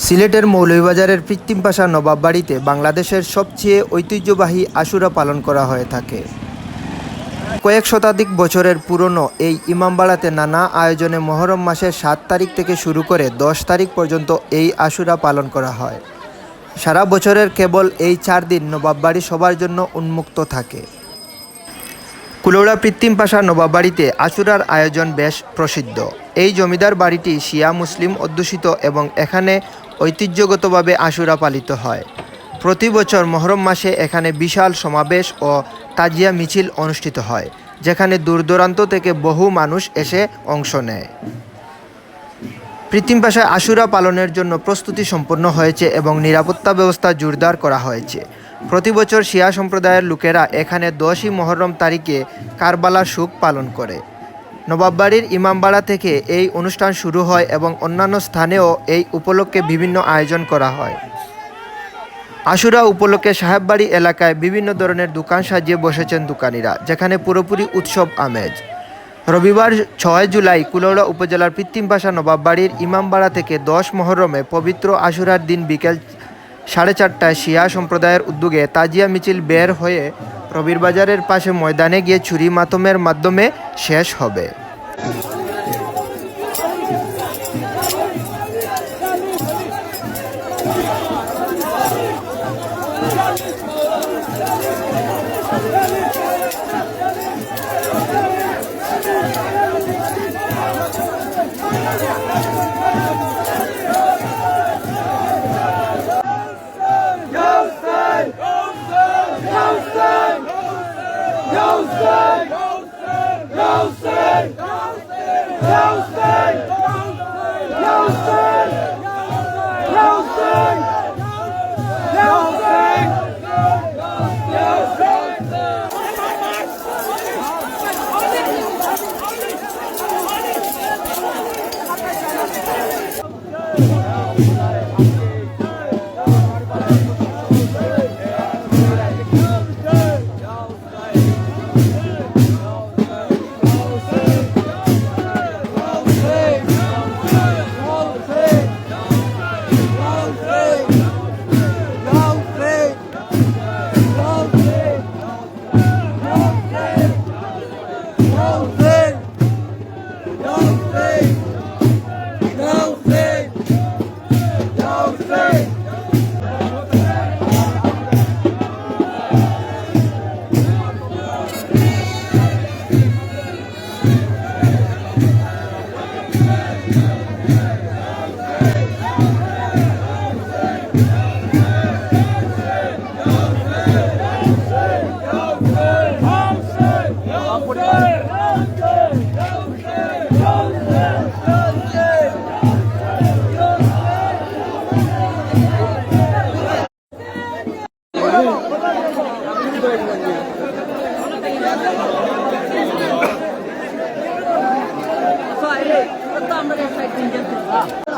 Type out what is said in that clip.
সিলেটের মৌলভীবাজারের পাশা নবাব বাড়িতে বাংলাদেশের সবচেয়ে ঐতিহ্যবাহী আশুরা পালন করা হয়ে থাকে। কয়েক শতাধিক বছরের পুরনো এই ইমামবাড়াতে নানা আয়োজনে মহরম মাসের সাত তারিখ থেকে শুরু করে দশ তারিখ পর্যন্ত এই আশুরা পালন করা হয়। সারা বছরের কেবল এই চার দিন নবাববাড়ি সবার জন্য উন্মুক্ত থাকে। কুলৌড়া পাশা নবাব বাড়িতে আশুরার আয়োজন বেশ প্রসিদ্ধ। এই জমিদার বাড়িটি শিয়া মুসলিম অধ্যুষিত এবং এখানে ঐতিহ্যগতভাবে আশুরা পালিত হয়। প্রতি বছর মহরম মাসে এখানে বিশাল সমাবেশ ও তাজিয়া মিছিল অনুষ্ঠিত হয়, যেখানে দূর দূরান্ত থেকে বহু মানুষ এসে অংশ নেয়। কৃত্রিম পাশায় আশুরা পালনের জন্য প্রস্তুতি সম্পন্ন হয়েছে এবং নিরাপত্তা ব্যবস্থা জোরদার করা হয়েছে। প্রতি বছর শিয়া সম্প্রদায়ের লোকেরা এখানে দশই মহরম তারিখে কারবালা সুখ পালন করে। নবাববাড়ির ইমামবাড়া থেকে এই অনুষ্ঠান শুরু হয় এবং অন্যান্য স্থানেও এই উপলক্ষে বিভিন্ন আয়োজন করা হয়। আশুরা উপলক্ষে সাহেববাড়ি এলাকায় বিভিন্ন ধরনের দোকান সাজিয়ে বসেছেন দোকানিরা, যেখানে পুরোপুরি উৎসব আমেজ। রবিবার ছয় জুলাই কুলৌড়া উপজেলার কৃত্রিম ভাষা নবাববাড়ির ইমামবাড়া থেকে দশ মহরমে পবিত্র আশুরার দিন বিকেল সাড়ে চারটায় শিয়া সম্প্রদায়ের উদ্যোগে তাজিয়া মিছিল বের হয়ে রবির বাজারের পাশে ময়দানে গিয়ে ছুরি মাতমের মাধ্যমে শেষ হবে। Go, son! Go, son! Go, son! Fire! Ito ang mga sa